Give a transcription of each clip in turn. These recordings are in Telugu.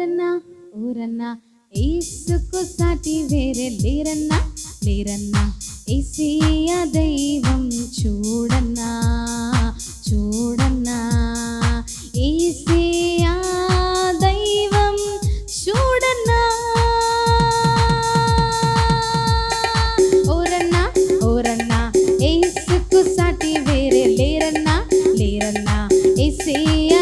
ఊరన్నా ఊరన్నా ఏసుకు సాటి వేరే లేరన్నా లేరన్నా ఏసీయ దైవం చూడన్నా చూడన్నా ఏసీయ దైవం చూడన్నా. ఓరన్నా ఓరన్నా ఏసుకు సాటి వేరే లేరన్నా లేరన్నా ఏసీయ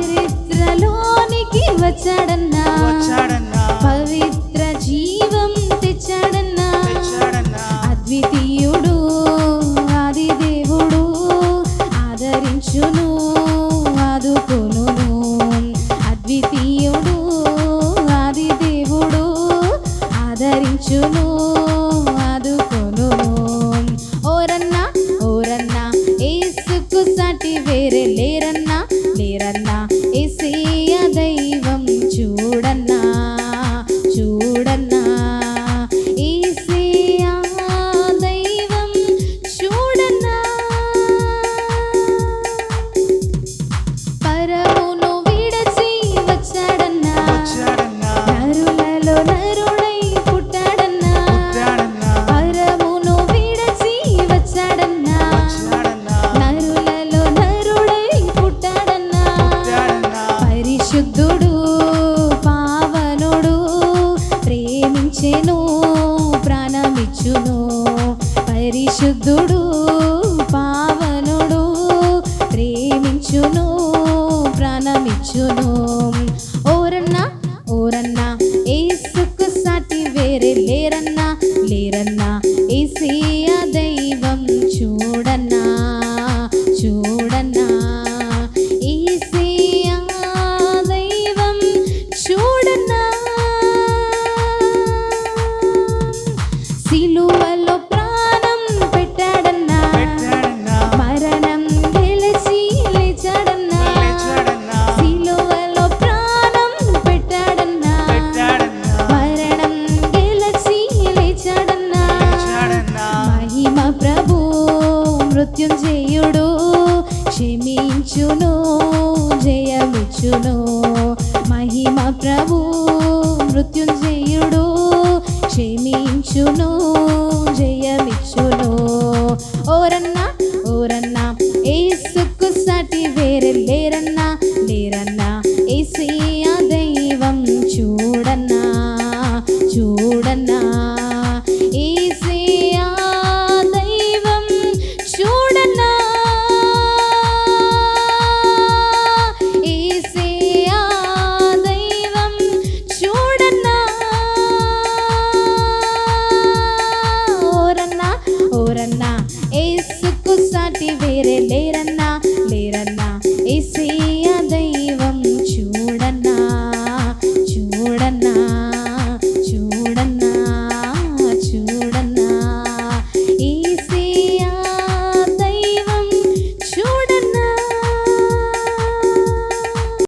చరిత్రలోనికి వచ్చాడన్నా. పవిత్ర జీవం తెచ్చాడన్నా. అద్వితీయుడు ఆది దేవుడు ఆదరించును ఆదుకొనును. అద్వితీయుడు ఆది దేవుడు ఆదరించును ఆదుకొనును. ఓరన్నా ఓరన్నా ఏసుకు సాటి వేరే లేరన్నా ప్రేమించెను ప్రాణమిచ్చును. పరిశుద్ధుడు పావనుడు ప్రేమించును ప్రాణమిచ్చును. యజ్ఞం చేయుడు. క్షమించును జయమిచ్చును. మహిమ ప్రభు మృత్యుంజయుడు. క్షమించును జయమిచ్చును. ఓరన్నా ఓరన్నా ఏ సుక్కు సాటి వేరే లేరన్నా. ವೇರೆ ಬೇರನ್ನ